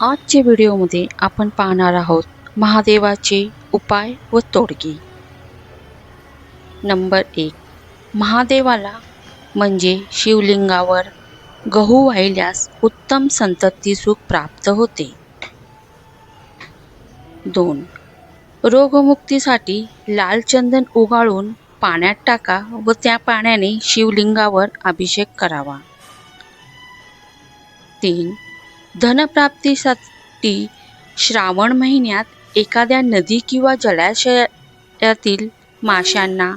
आजच्या व्हिडिओमध्ये आपण पाहणार आहोत महादेवाचे उपाय व तोडगे. नंबर एक. महादेवाला म्हणजे शिवलिंगावर गहू वाहिल्यास उत्तम संतती सुख प्राप्त होते. दोन. रोगमुक्तीसाठी लाल चंदन उगाळून पाण्यात टाका व त्या पाण्याने शिवलिंगावर अभिषेक करावा. तीन. धनप्राप्तीसाठी श्रावण महिन्यात एखाद्या नदी किंवा जलाशयातील माशांना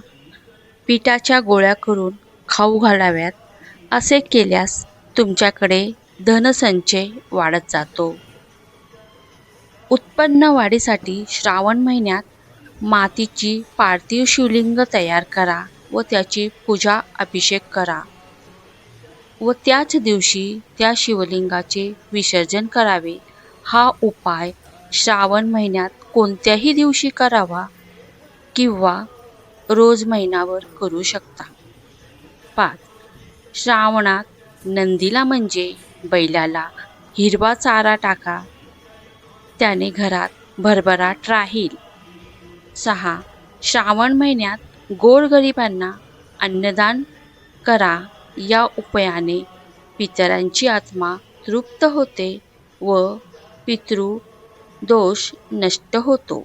पिठाच्या गोळ्या करून खाऊ घालाव्यात असे केल्यास तुमच्याकडे धनसंचय वाढत जातो. उत्पन्न वाढीसाठी श्रावण महिन्यात मातीची पार्थिव शिवलिंग तयार करा व त्याची पूजा अभिषेक करा. व त्याच दिवशी त्या शिवलिंगाचे विसर्जन करावे. हा उपाय श्रावण महिन्यात कोणत्याही दिवशी करावा किंवा रोज महिनावर करू शकता. पाच. श्रावणात नंदीला म्हणजे बैलाला हिरवा चारा टाका. त्याने घरात भरभराट राहील. सहा. श्रावण महिन्यात गोरगरिबांना अन्नदान करा. या उपायाने पितरांची आत्मा तृप्त होते व पितृ दोष नष्ट होतो.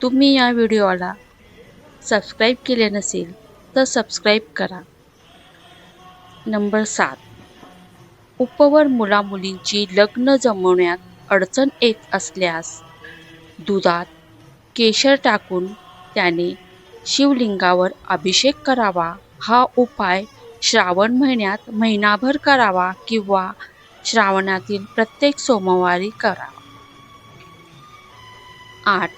तुम्ही या व्हिडिओला सबस्क्राईब केले नसेल तर सबस्क्राईब करा. नंबर सात. उपवर मुलामुलींची लग्न जमवण्यात अडचण येत असल्यास दुधात केशर टाकून त्याने शिवलिंगावर अभिषेक करावा. हा उपाय श्रावण महिन्यात महिनाभर करावा किंवा श्रावणातील प्रत्येक सोमवारी करावा आठ.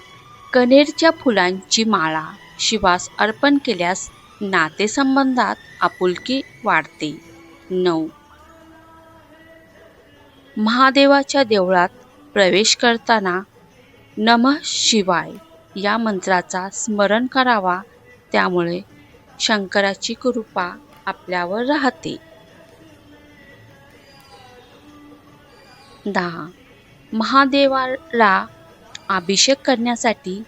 कनेरच्या फुलांची माळा शिवास अर्पण केल्यास नातेसंबंधात आपुलकी वाढते. नऊ. महादेवाच्या देवळात प्रवेश करताना नमः शिवाय या मंत्राचा स्मरण करावा त्यामुळे शंकराची कृपा आपल्यावर राहते. दहा. महादेवाला अभिषेक करण्यासाठी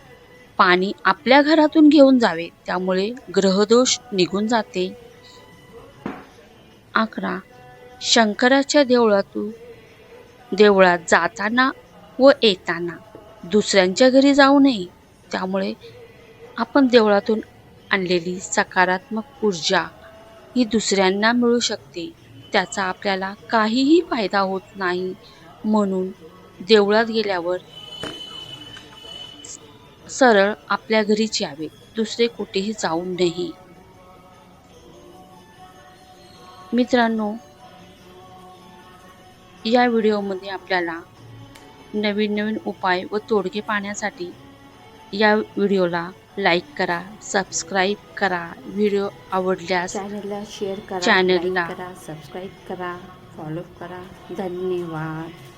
पाणी आपल्या घरातून घेऊन जावे त्यामुळे ग्रहदोष निघून जाते. अकरा. शंकराच्या देवळातून देवळात जाताना व येताना दुसऱ्यांच्या घरी जाऊ नये त्यामुळे आपण देवळातून आणलेली सकारात्मक ऊर्जा ही दुसऱ्यांना मिळू शकते. त्याचा आपल्याला काहीही फायदा होत नाही. म्हणून देवळात गेल्यावर सरळ आपल्या घरीच यावे. दुसरे कुठेही जाऊ नये. मित्रांनो या व्हिडिओमध्ये आपल्याला नवीन नवीन उपाय व तोडगे पाहण्यासाठी या व्हिडिओला लाईक करा सबस्क्राईब करा व्हिडिओ आवडल्यास चॅनलला शेअर करा चॅनलला करा सबस्क्राईब करा फॉलो करा. धन्यवाद.